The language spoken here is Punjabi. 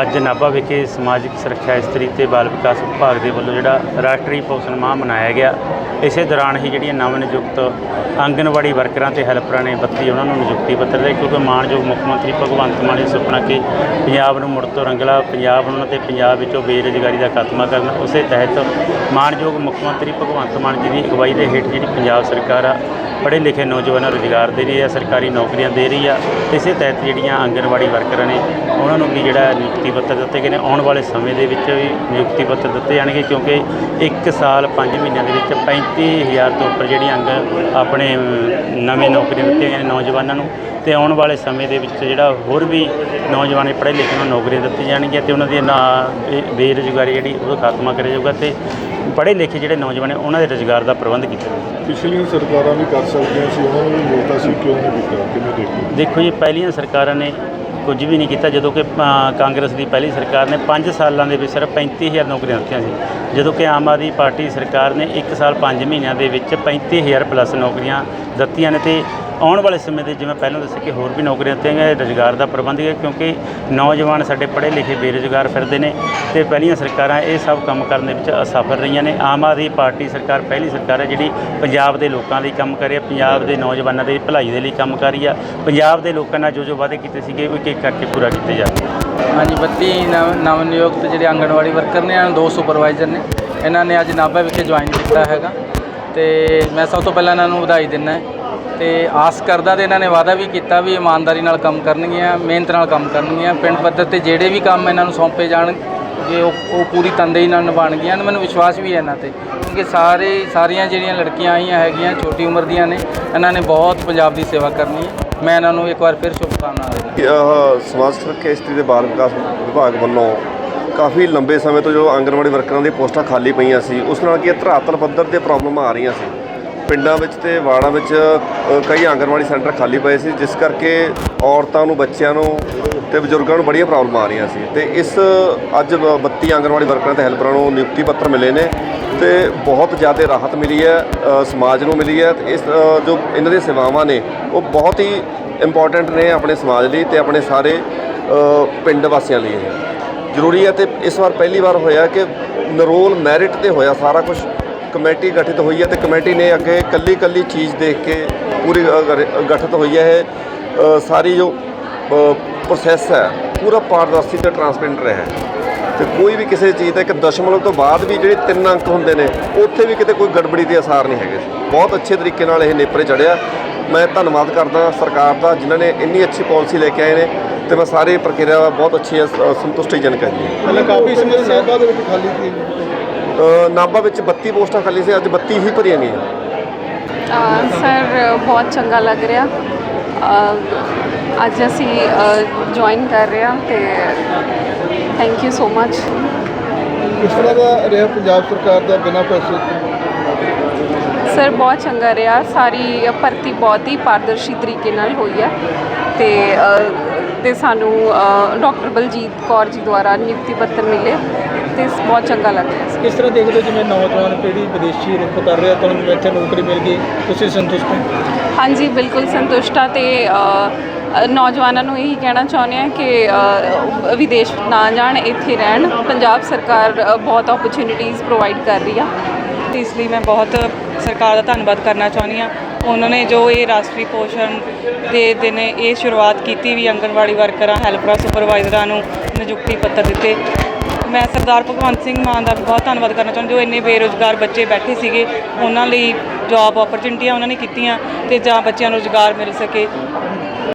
ਅੱਜ ਨਾਭਾ ਵਿਖੇ ਸਮਾਜਿਕ ਸੁਰੱਖਿਆ ਇਸਤਰੀ ਤੇ ਬਾਲ ਵਿਕਾਸ ਵਿਭਾਗ ਦੇ ਵੱਲੋਂ ਜਿਹੜਾ ਰਾਸ਼ਟਰੀ ਪੋਸ਼ਣ ਮਾਹ ਮਨਾਇਆ ਗਿਆ। ਇਸੇ ਦੌਰਾਨ ਹੀ ਜਿਹੜੀਆਂ ਨਵ ਨਿਯੁਕਤ ਆਂਗਨਵਾੜੀ ਵਰਕਰਾਂ ਤੇ ਹੈਲਪਰਾਂ ਨੇ ਬੱਤੀ ਉਹਨਾਂ ਨੂੰ ਨਿਯੁਕਤੀ ਪੱਤਰ ਦੇ ਕਿਉਂਕਿ ਮਾਨਯੋਗ ਮੁੱਖ ਮੰਤਰੀ ਭਗਵੰਤ ਮਾਨ ਨੇ ਸੁਪਨਾ ਕਿ ਪੰਜਾਬ ਨੂੰ ਮੁੜ ਤੋਂ ਰੰਗਲਾ ਪੰਜਾਬ ਨੂੰ ਤੇ ਪੰਜਾਬ ਵਿੱਚੋਂ ਬੇਰੁਜ਼ਗਾਰੀ ਦਾ ਖਾਤਮਾ ਕਰਨਾ, ਉਸੇ ਤਹਿਤ ਮਾਨਯੋਗ ਮੁੱਖ ਮੰਤਰੀ ਭਗਵੰਤ ਮਾਨ ਜੀ ਦੀ ਅਗਵਾਈ ਦੇ ਹੇਠ ਜਿਹੜੀ ਪੰਜਾਬ ਸਰਕਾਰ ਆ ਪੜ੍ਹੇ ਲਿਖੇ ਨੌਜਵਾਨਾਂ ਨੂੰ ਰੁਜ਼ਗਾਰ ਦੇ ਰਹੀ ਆ, ਸਰਕਾਰੀ ਨੌਕਰੀਆਂ ਦੇ ਰਹੀ ਆ, ਇਸੇ ਤਹਿਤ ਜਿਹੜੀਆਂ ਆਂਗਨਵਾੜੀ ਵਰਕਰਾਂ ਨੇ ਉਹਨਾਂ ਨੂੰ ਵੀ ਜਿਹੜਾ ਨਿਯੁਕਤੀ ਪੱਤਰ ਦਿੱਤੇ ਗਏ ਨੇ, ਆਉਣ ਵਾਲੇ ਸਮੇਂ ਦੇ ਵਿੱਚ ਵੀ ਨਿਯੁਕਤੀ ਪੱਤਰ ਦਿੱਤੇ ਜਾਣਗੇ, ਕਿਉਂਕਿ 1 ਸਾਲ 5 ਮਹੀਨਿਆਂ ਦੇ ਵਿੱਚ 35000 ਤੋਂ ਉੱਪਰ ਜਿਹੜੀਆਂ ਅੰਗ ਆਪਣੇ ਨਵੇਂ ਨੌਕਰੀਆਂ ਦਿੱਤੀਆਂ ਗਈਆਂ ਨੇ ਨੌਜਵਾਨਾਂ ਨੂੰ। ਤੇ ਆਉਣ ਵਾਲੇ ਸਮੇਂ ਦੇ ਵਿੱਚ ਜਿਹੜਾ ਹੋਰ ਵੀ ਨੌਜਵਾਨ ਪੜ੍ਹੇ ਲਿਖੇ ਨੂੰ ਨੌਕਰੀਆਂ ਦਿੱਤੀਆਂ ਜਾਣਗੀਆਂ ਤੇ ਉਹਨਾਂ ਦੀ ਨਾ ਬੇਰੁਜ਼ਗਾਰੀ ਜਿਹੜੀ ਉਹ ਖਾਤਮਾ ਕਰਿਆ ਜਾਊਗਾ ਤੇ ਪੜ੍ਹੇ ਲਿਖੇ ਜਿਹੜੇ ਨੌਜਵਾਨ ਨੇ ਉਹਨਾਂ ਦੇ ਰੁਜ਼ਗਾਰ ਦਾ ਪ੍ਰਬੰਧ ਕੀਤਾ ਜਾਊਗਾ। ਪਿਛਲੀਆਂ ਸਰਕਾਰਾਂ ਵੀ ਕਰ ਸਕਦੀਆਂ ਸੀ ਉਹਨਾਂ ਨੂੰ ਵੀ ਮੌਕਾ ਸੀ ਕਿਉਂ ਨਹੀਂ ਕੀਤਾ? ਕਿਵੇਂ ਦੇਖੋ ਦੇਖੋ ਜੀ ਪਹਿਲੀਆਂ ਸਰਕਾਰਾਂ ਨੇ ਕੁਝ ਵੀ ਨਹੀਂ ਕੀਤਾ ਜਦੋਂ ਕਿ ਅ, ਕਾਂਗਰਸ ਦੀ ਪਹਿਲੀ ਸਰਕਾਰ ਨੇ 5 ਸਾਲਾਂ ਦੇ ਵਿੱਚ ਸਿਰਫ 35000 ਨੌਕਰੀਆਂ ਦਿੱਤੀਆਂ ਸੀ। ਜਦੋਂ ਕਿ ਆਮ ਆਦਮੀ ਪਾਰਟੀ ਸਰਕਾਰ ਨੇ 1 ਸਾਲ 5 ਮਹੀਨਿਆਂ ਦੇ ਵਿੱਚ 35000 ਪਲੱਸ ਨੌਕਰੀਆਂ ਦਿੱਤੀਆਂ ਨੇ ਤੇ ਆਉਣ ਵਾਲੇ ਸਮੇਂ ਦੇ ਜਿਵੇਂ ਪਹਿਲਾਂ ਦੱਸਿਆ ਕਿ ਹੋਰ ਵੀ ਨੌਕਰੀਆਂ ਦਿੱਤੀਆਂ ਗਈਆਂ ਰੁਜ਼ਗਾਰ ਦਾ ਪ੍ਰਬੰਧ ਹੈ ਕਿਉਂਕਿ ਨੌਜਵਾਨ ਸਾਡੇ ਪੜ੍ਹੇ ਲਿਖੇ ਬੇਰੁਜ਼ਗਾਰ ਫਿਰਦੇ ਨੇ ਤੇ ਪਹਿਲੀਆਂ ਸਰਕਾਰਾਂ ਇਹ ਸਭ ਕੰਮ ਕਰਨ ਦੇ ਵਿੱਚ ਅਸਫਲ ਰਹੀਆਂ ਨੇ। ਆਮ ਆਦਮੀ ਪਾਰਟੀ ਸਰਕਾਰ ਪਹਿਲੀ ਸਰਕਾਰ ਹੈ ਜਿਹੜੀ ਪੰਜਾਬ ਦੇ ਲੋਕਾਂ ਲਈ ਕੰਮ ਕਰ ਰਹੀ ਹੈ, ਪੰਜਾਬ ਦੇ ਨੌਜਵਾਨਾਂ ਦੀ ਭਲਾਈ ਦੇ ਲਈ ਕੰਮ ਕਰ ਰਹੀ ਆ ਪੰਜਾਬ ਦੇ ਲੋਕਾਂ ਨਾਲ ਜੋ ਜੋ ਵਾਅਦੇ ਕੀਤੇ ਸੀਗੇ, ਉਹ ਇੱਕ ਇੱਕ ਕਰਕੇ ਪੂਰਾ ਕੀਤੇ ਜਾ ਰਹੇ ਹਾਂਜੀ 32 ਨਵ ਨਵ ਨਿਯੁਕਤ ਜਿਹੜੇ ਆਂਗਣਵਾੜੀ ਵਰਕਰ ਨੇ, ਇਹਨਾਂ ਦੋ ਸੁਪਰਵਾਈਜ਼ਰ ਨੇ। ਇਹਨਾਂ ਨੇ ਅੱਜ ਨਾਭਾ ਵਿਖੇ ਜੁਆਇਨ ਕੀਤਾ ਹੈਗਾ ਤੇ ਮੈਂ ਸਭ ਤੋਂ ਪਹਿਲਾਂ ਇਹਨਾਂ ਨੂੰ ਵਧਾਈ ਦਿੰਦਾ ਤੇ ਆਸ ਕਰਦਾ ਤੇ ਇਹਨਾਂ ਨੇ ਵਾਅਦਾ ਵੀ ਕੀਤਾ ਵੀ ਇਮਾਨਦਾਰੀ ਨਾਲ ਕੰਮ ਕਰਨਗੀਆਂ, ਮਿਹਨਤ ਨਾਲ ਕੰਮ ਕਰਨਗੀਆਂ, ਪਿੰਡ ਪੱਧਰ ਤੇ ਜਿਹੜੇ ਵੀ ਕੰਮ ਇਹਨਾਂ ਨੂੰ ਸੌਂਪੇ ਜਾਣਗੇ, ਉਹ ਉਹ ਪੂਰੀ ਤਨਦੇਹੀ ਨਾਲ ਨਿਭਾਉਣਗੀਆਂ ਮੈਨੂੰ ਵਿਸ਼ਵਾਸ ਵੀ ਹੈ ਇਹਨਾਂ ਤੇ। ਕਿਉਂਕਿ ਸਾਰੇ, ਸਾਰੀਆਂ ਜਿਹੜੀਆਂ ਲੜਕੀਆਂ ਆਈਆਂ ਹੈਗੀਆਂ, ਛੋਟੀ ਉਮਰ ਦੀਆਂ ਨੇ, ਇਹਨਾਂ ਨੇ ਬਹੁਤ ਪੰਜਾਬ ਦੀ ਸੇਵਾ ਕਰਨੀ ਹੈ। ਮੈਂ ਇਹਨਾਂ ਨੂੰ ਇੱਕ ਵਾਰ ਫਿਰ ਸ਼ੁਭਕਾਮਨਾਵਾਂ ਦਿੰਦਾ ਕਿ ਸਮਾਜ ਸੁਰੱਖਿਆ ਇਸਤਰੀ ਦੇ ਬਾਲ ਵਿਕਾਸ ਵਿਭਾਗ ਵੱਲੋਂ ਕਾਫੀ ਲੰਬੇ ਸਮੇਂ ਤੋਂ ਜੋ ਆਂਗਣਵਾੜੀ ਵਰਕਰਾਂ ਦੀਆਂ ਪੋਸਟਾਂ ਖਾਲੀ ਪਈਆਂ ਸੀ, ਉਸ ਨਾਲ ਕੀ ਧਰਾਤਲ ਪੱਧਰ ਤੇ ਪ੍ਰੋਬਲਮਾਂ ਆ ਰਹੀਆਂ ਸੀ? ਪਿੰਡਾਂ ਵਿੱਚ ਤੇ ਵਾੜਾਂ ਵਿੱਚ ਕਈ ਆਂਗਣਵਾੜੀ ਸੈਂਟਰ ਖਾਲੀ ਪਏ ਸੀ, ਜਿਸ ਕਰਕੇ ਔਰਤਾਂ ਨੂੰ, ਬੱਚਿਆਂ ਨੂੰ ਤੇ ਬਜ਼ੁਰਗਾਂ ਨੂੰ ਬੜੀਆਂ ਪ੍ਰੋਬਲਮਾਂ ਆ ਰਹੀਆਂ ਸੀ। ਤੇ ਇਸ, ਅੱਜ ਬ- 32 ਆਂਗਣਵਾੜੀ ਵਰਕਰਾਂ ਤੇ ਹੈਲਪਰਾਂ ਨੂੰ ਨਿਯੁਕਤੀ ਪੱਤਰ ਮਿਲੇ ਨੇ ਤੇ ਬਹੁਤ ਜ਼ਿਆਦਾ ਰਾਹਤ ਮਿਲੀ ਹੈ ਸਮਾਜ ਨੂੰ ਮਿਲੀ ਹੈ। ਤੇ ਇਸ ਜੋ ਇਹਨਾਂ ਦੀਆਂ ਸੇਵਾਵਾਂ ਨੇ, ਉਹ ਬਹੁਤ ਹੀ ਇੰਪੋਰਟੈਂਟ ਨੇ ਆਪਣੇ ਸਮਾਜ ਲਈ ਤੇ ਆਪਣੇ ਸਾਰੇ ਪਿੰਡ ਵਾਸੀਆਂ ਲਈ। ਜ਼ਰੂਰੀ ਹੈ ਤੇ ਇਸ ਵਾਰ ਪਹਿਲੀ ਵਾਰ ਹੋਇਆ ਕਿ ਨਰੋਲ ਮੈਰਿਟ ਤੇ ਹੋਇਆ ਸਾਰਾ ਕੁਝ ਕਮੇਟੀ ਗਠਿਤ ਹੋਈ ਹੈ ਤੇ ਕਮੇਟੀ ਨੇ ਅੱਗੇ ਕੱਲੀ ਕੱਲੀ ਚੀਜ਼ ਦੇਖ ਕੇ ਪੂਰੀ ਗਠਿਤ ਹੋਈ ਹੈ। ਇਹ ਸਾਰੀ ਜੋ ਪ੍ਰੋਸੈਸ ਹੈ ਪੂਰਾ ਪਾਰਦਰਸ਼ੀ ਤੇ ਟਰਾਂਸਪੇਰੈਂਟ ਰਿਹਾ ਹੈ। ਤੇ ਕੋਈ ਵੀ ਕਿਸੇ ਚੀਜ਼ ਦਾ ਇੱਕ ਦਸ਼ਮਲਵ ਤੋਂ ਬਾਅਦ ਵੀ ਜਿਹੜੇ ਤਿੰਨ ਅੰਕ ਹੁੰਦੇ ਨੇ ਉੱਥੇ ਵੀ ਕਿਤੇ ਕੋਈ ਗੜਬੜੀ ਦੇ ਅਸਾਰ ਨਹੀਂ ਹੈਗੇ। ਬਹੁਤ ਅੱਛੇ ਤਰੀਕੇ ਨਾਲ ਇਹ ਨੇਪਰੇ ਚੜਿਆ। ਮੈਂ ਧੰਨਵਾਦ ਕਰਦਾ ਸਰਕਾਰ ਦਾ ਜਿਨ੍ਹਾਂ ਨੇ ਇੰਨੀ ਅੱਛੀ ਪਾਲਿਸੀ ਲੈ ਕੇ ਆਏ ਨੇ ਤੇ ਮੈਂ ਸਾਰੇ ਪ੍ਰਕਿਰਿਆ ਬਹੁਤ ਅੱਛੀ ਹੈ, ਸੰਤੁਸ਼ਟੀਜਨਕ ਹੈ ਜੀ। ਪਹਿਲਾਂ ਕਾਫੀ ਸਮੇਂ ਨਾਭਾ ਦੇ ਵਿੱਚ ਖਾਲੀ ਸੀ। ਨਾਭਾ ਵਿੱਚ 32 ਪੋਸਟਾਂ ਖਾਲੀ ਸੀ ਅੱਜ 32 ਹੀ ਭਰੀਆਂ ਗਈਆਂ। ਸਰ ਬਹੁਤ ਚੰਗਾ ਲੱਗ ਰਿਹਾ। ਅੱਜ ਅਸੀਂ ਜੁਆਇਨ ਕਰ ਰਹੇ ਹਾਂ ਤੇ ਥੈਂਕ ਯੂ ਸੋ ਮਚ ਕਿਸ ਤਰ੍ਹਾਂ ਦਾ ਰਿਹਾ ਪੰਜਾਬ ਸਰਕਾਰ ਦਾ ਬਿਨਾਂ ਪੈਸੇ ਸਰ ਬਹੁਤ ਚੰਗਾ ਰਿਹਾ। ਸਾਰੀ ਭਰਤੀ ਬਹੁਤ ਹੀ ਪਾਰਦਰਸ਼ੀ ਤਰੀਕੇ ਨਾਲ ਹੋਈ ਹੈ ਤੇ ਤੇ ਸਾਨੂੰ ਡਾਕਟਰ ਬਲਜੀਤ ਕੌਰ ਜੀ ਦੁਆਰਾ ਨਿਯੁਕਤੀ ਪੱਤਰ ਮਿਲੇ। ਤੇ ਬਹੁਤ ਚੰਗਾ ਲੱਗਦਾ ਰਿਹਾ ਕਿਸ ਤਰ੍ਹਾਂ ਦੇਖਦੇ ਹੋ ਜਿਵੇਂ ਨੌਜਵਾਨ ਪੀੜ੍ਹੀ ਵਿਦੇਸ਼ੀ ਰੁਖ ਕਰ ਰਿਹਾ ਤੁਹਾਨੂੰ ਇੱਥੇ ਨੌਕਰੀ ਮਿਲ ਗਈ ਤੁਸੀਂ ਸੰਤੁਸ਼ਟ ਹੋ? ਹਾਂਜੀ ਬਿਲਕੁਲ ਸੰਤੁਸ਼ਟਾ ਤੇ ਅ, ਨੌਜਵਾਨਾਂ ਨੂੰ ਇਹੀ ਕਹਿਣਾ ਚਾਹੁੰਦੇ ਆ ਕਿ ਵਿਦੇਸ਼ ਨਾ ਜਾਣ ਇੱਥੇ ਰਹਿਣ। ਪੰਜਾਬ ਸਰਕਾਰ ਬਹੁਤ ਓਪਰਚੁਨਿਟੀਜ਼ ਪ੍ਰੋਵਾਈਡ ਕਰ ਰਹੀ ਆ। ਤੇ ਇਸ ਲਈ ਮੈਂ ਬਹੁਤ ਸਰਕਾਰ ਦਾ ਧੰਨਵਾਦ ਕਰਨਾ ਚਾਹੁੰਦੀ ਹਾਂ। ਉਹਨਾਂ ਨੇ ਜੋ ਇਹ ਰਾਸ਼ਟਰੀ ਪੋਸ਼ਣ ਦੇ ਦਿਨ ਇਹ ਸ਼ੁਰੂਆਤ ਕੀਤੀ ਵੀ ਆਂਗਣਵਾੜੀ ਵਰਕਰਾਂ ਹੈਲਪਰਾਂ ਸੁਪਰਵਾਈਜ਼ਰਾਂ ਨੂੰ ਨਿਯੁਕਤੀ ਪੱਤਰ ਦਿੱਤੇ। ਮੈਂ ਸਰਦਾਰ ਭਗਵੰਤ ਸਿੰਘ ਮਾਨ ਦਾ ਬਹੁਤ ਧੰਨਵਾਦ ਕਰਨਾ ਚਾਹੁੰਦੀ ਜੋ ਇੰਨੇ ਬੇਰੁਜ਼ਗਾਰ ਬੱਚੇ ਬੈਠੇ ਸੀਗੇ, ਉਹਨਾਂ ਲਈ ਜੌਬ ਓਪਰਚੁਨਿਟੀਆਂ ਉਹਨਾਂ ਨੇ ਕੀਤੀਆਂ ਤੇ ਜਾਂ ਬੱਚਿਆਂ ਨੂੰ ਰੁਜ਼ਗਾਰ ਮਿਲ ਸਕੇ।